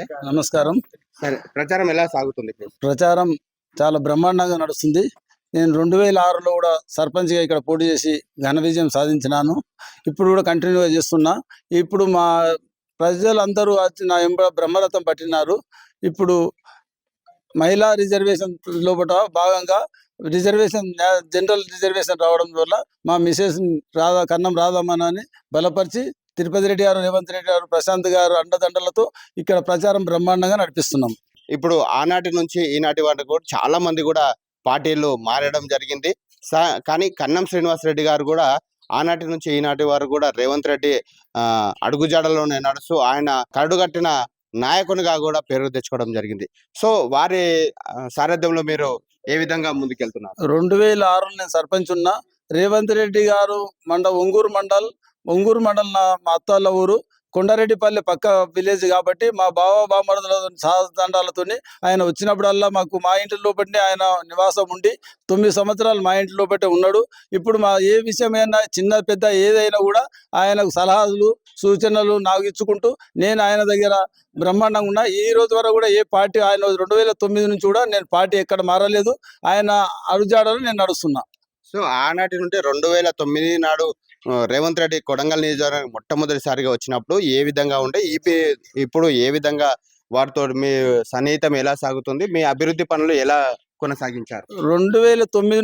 నమస్కారం. సరే ప్రచారం ఎలా సాగుతుంది? ప్రచారం చాలా బ్రహ్మాండంగా నడుస్తుంది. నేను రెండు వేల ఆరులో కూడా సర్పంచ్గా ఇక్కడ పోటీ చేసి ఘన విజయం సాధించినాను. ఇప్పుడు కూడా కంటిన్యూగా చేస్తున్నా. ఇప్పుడు మా ప్రజలందరూ వచ్చి నా ఎంబ బ్రహ్మరథం పట్టినారు. ఇప్పుడు మహిళా రిజర్వేషన్ లోపల భాగంగా రిజర్వేషన్ జనరల్ రిజర్వేషన్ రావడం వల్ల మా మిసెస్ రాధా కన్నం రాధమ్మని బలపరిచి తిరుపతి రెడ్డి గారు రేవంత్ రెడ్డి గారు ప్రశాంత్ గారు అండదండలతో ఇక్కడ ప్రచారం బ్రహ్మాండంగా నడిపిస్తున్నాం. ఇప్పుడు ఆనాటి నుంచి ఈనాటి వరకు కూడా చాలా మంది కూడా పార్టీలు మారడం జరిగింది. కానీ కన్నం శ్రీనివాస్ రెడ్డి గారు కూడా ఆనాటి నుంచి ఈనాటి వరకు కూడా రేవంత్ రెడ్డి ఆ, అడుగుజాడలోనే నడుస్తూ ఆయన కరడుగట్టిన నాయకునిగా కూడా పేరు తెచ్చుకోవడం జరిగింది. సో వారి సారథ్యంలో మీరు ఏ విధంగా ముందుకెళ్తున్నారు? రెండు వేల ఆరులో నేను సర్పంచ్ ఉన్నా రేవంత్ రెడ్డి గారు మండ ఒంగూరు మండల్ ఒంగూరు మండలం మా అత్తాళ్ళ ఊరు. కొండారెడ్డిపల్లి పక్క విలేజ్ కాబట్టి మా బావ బామరుదుల సహదండాలతో ఆయన వచ్చినప్పుడల్లా మాకు మా ఇంటి లోపటి ఆయన నివాసం ఉండి తొమ్మిది సంవత్సరాలు మా ఇంటి లోపటే ఉన్నాడు. ఇప్పుడు మా ఏ విషయమైనా చిన్న పెద్ద ఏదైనా కూడా ఆయనకు సలహాలు సూచనలు నాకు ఇచ్చుకుంటూ నేను ఆయన దగ్గర బ్రహ్మాండంగా ఉన్నా. ఈ రోజు వరకు కూడా ఏ పార్టీ ఆయన రెండు వేల తొమ్మిది నుంచి కూడా నేను పార్టీ ఎక్కడ మారలేదు. ఆయన అడుజాడలు నేను నడుస్తున్నా. సో ఆనాటి నుండి రెండు వేల తొమ్మిది నాడు రేవంత్ రెడ్డి కొడంగల్ నియోజకవర్గం మొట్టమొదటిసారిగా వచ్చినప్పుడు ఏ విధంగా ఉండే ఈ ఇప్పుడు ఏ విధంగా వారితో మీ సన్నిహితం ఎలా సాగుతుంది మీ అభివృద్ధి పనులు ఎలా కొనసాగించారు? రెండు వేల తొమ్మిది